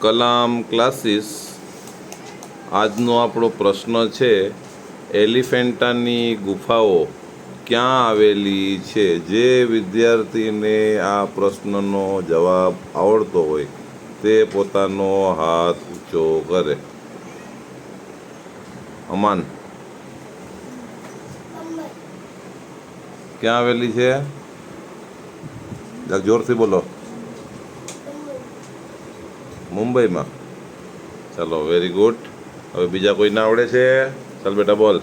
Kalam classes આજનો આપણો પ્રશ્ન છે, એલિફેન્ટાની ગુફાઓ ક્યાં આવેલી છે? જે વિદ્યાર્થીને આ પ્રશ્નનો જવાબ આવડતો હોય, તે પોતાનો હાથ ઊંચો કરે. અમાન. ક્યાં આવેલી છે? જોરથી બોલો. મુંબઈમાં. ચાલો વેરી ગુડ હવે બીજા કોઈને આવડે છે? ચાલ બેટા બોલ.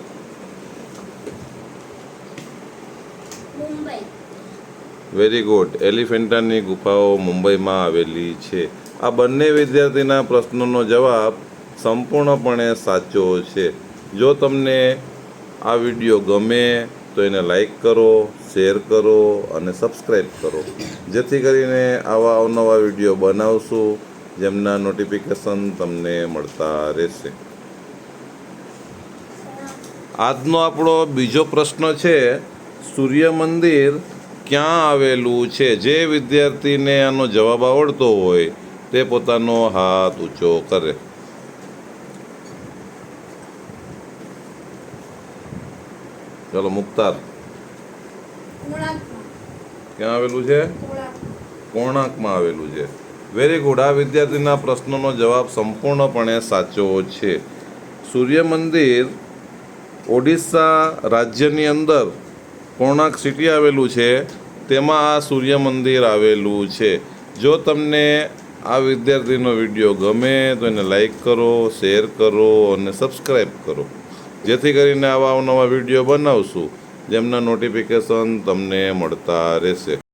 વેરી ગુડ એલિફેન્ટાની ગુફાઓ મુંબઈમાં આવેલી છે. આ બંને વિદ્યાર્થીના પ્રશ્નોનો જવાબ સંપૂર્ણપણે સાચો છે. જો તમને આ વીડિયો ગમે તો એને લાઈક કરો શેર કરો અને સબસ્ક્રાઈબ કરો. જેથી કરીને આવા અવનવા વીડિયો બનાવશું. જેમના નોટિફિકેશન તમને મળતા રહેશે. આજનો આપણો બીજો પ્રશ્ન છે સૂર્ય મંદિર ક્યાં આવેલું છે? જે વિદ્યાર્થીને આનો જવાબ આવડતો હોય તે પોતાનો હાથ ઊંચો કરે. ચલો મુક્તાર. ક્યાં આવેલું છે? કોણાકમાં આવેલું છે. વેરી ગુડ આ વિદ્યાર્થીના પ્રશ્નનો જવાબ સંપૂર્ણપણે સાચો છે. સૂર્ય મંદિર ઓડિશા રાજ્યની અંદર કોણાક સિટી આવેલું છે. તેમાં આ સૂર્ય મંદિર આવેલું છે. જો તમને આ વિદ્યાર્થીનો વીડિયો ગમે તો એને લાઈક કરો શેર કરો અને સબસ્ક્રાઈબ કરો. જેથી કરીને આવા નવા વીડિયો બનાવશું. જેમના નોટિફિકેશન તમને મળતા રહેશે.